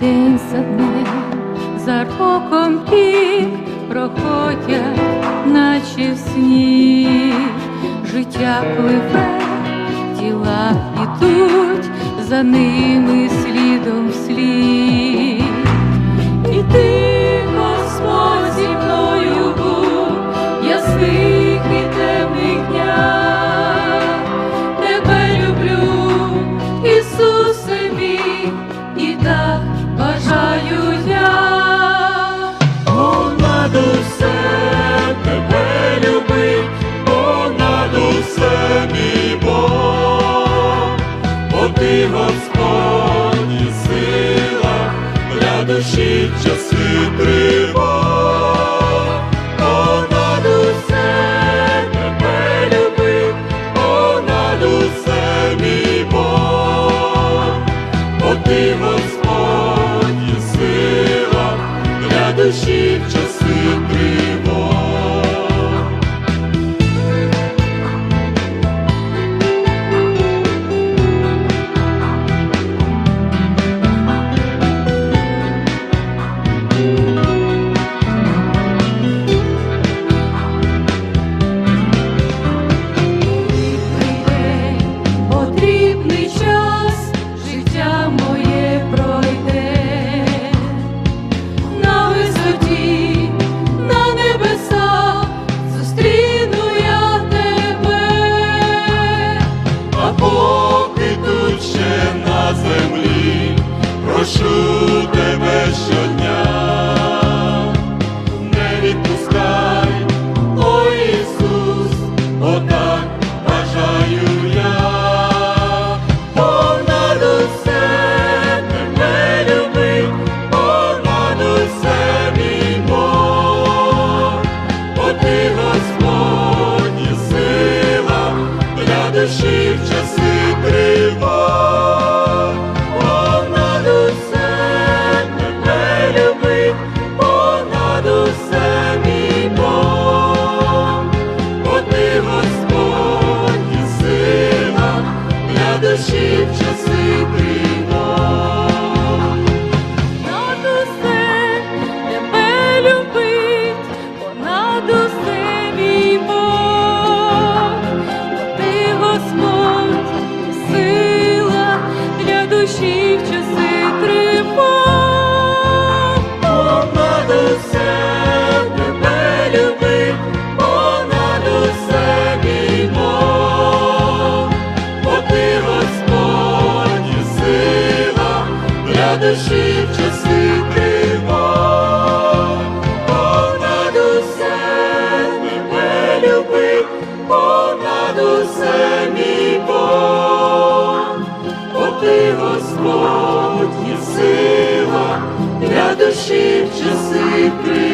день за днем, за роком пік проходять, наче в сні, життя пливе, тіла ідуть, за ними слідом слід. І ти ти, Господні, сила, для душі часи триває. Worship She just sleeping.